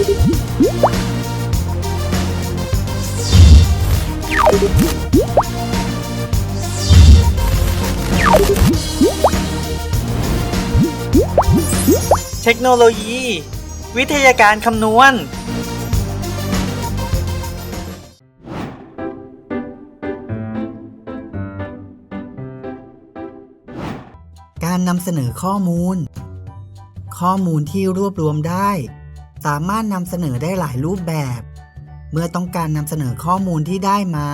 เทคโนโลยี วิทยาการคำนวณ การนำเสนอข้อมูล ข้อมูลที่รวบรวมได้ สามารถนำเสนอได้หลายรูปแบบ เมื่อต้องการนำเสนอข้อมูลที่ได้มา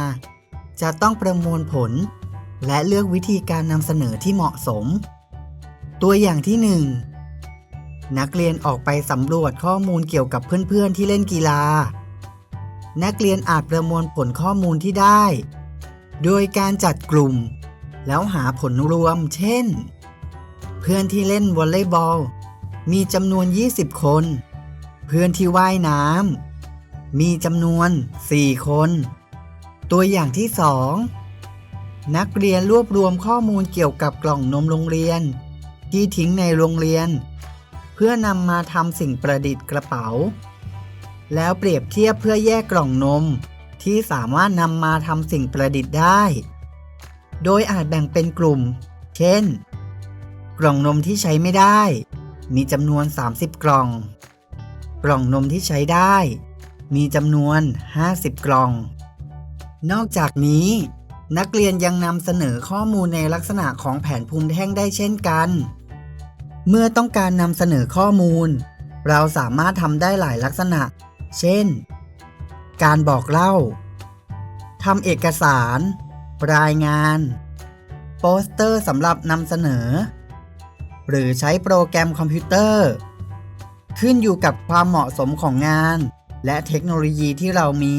จะต้องประมวลผล และเลือกวิธีการนำเสนอที่เหมาะสม ตัวอย่างที่ 1 นักเรียนออกไปสำรวจข้อมูลเกี่ยวกับเพื่อนๆที่เล่นกีฬา นักเรียนอาจประมวลผลข้อมูลที่ได้ โดยการจัดกลุ่ม แล้วหาผลรวม เช่น เพื่อนที่เล่นวอลเลย์บอลมีจำนวน 20 คน เพื่อนที่ว่ายน้ำมีจำนวน 4 คน ตัวอย่างที่ 2 นักเรียนรวบรวมข้อมูลเกี่ยวกับกล่องนมโรงเรียน ที่ทิ้งในโรงเรียน เพื่อนำมาทำสิ่งประดิษฐ์กระเป๋า แล้วเปรียบเทียบเพื่อแยกกล่องนม ที่สามารถนำมาทำสิ่งประดิษฐ์ได้ โดยอาจแบ่งเป็นกลุ่ม เช่น กล่องนมที่ใช้ไม่ได้ มีจำนวน 30 กล่อง กล่องนมที่ใช้ได้ มีจำนวน 50 กล่อง นอกจากนี้ นักเรียนยังนำเสนอข้อมูลในลักษณะของแผนภูมิแท่งได้เช่นกัน เมื่อต้องการนำเสนอข้อมูล เราสามารถทำได้หลายลักษณะ เช่น การบอกเล่าทำเอกสาร รายงาน โปสเตอร์สำหรับนำเสนอ หรือใช้โปรแกรมคอมพิวเตอร์ ขึ้นอยู่กับความเหมาะสมของงาน และเทคโนโลยีที่เรามี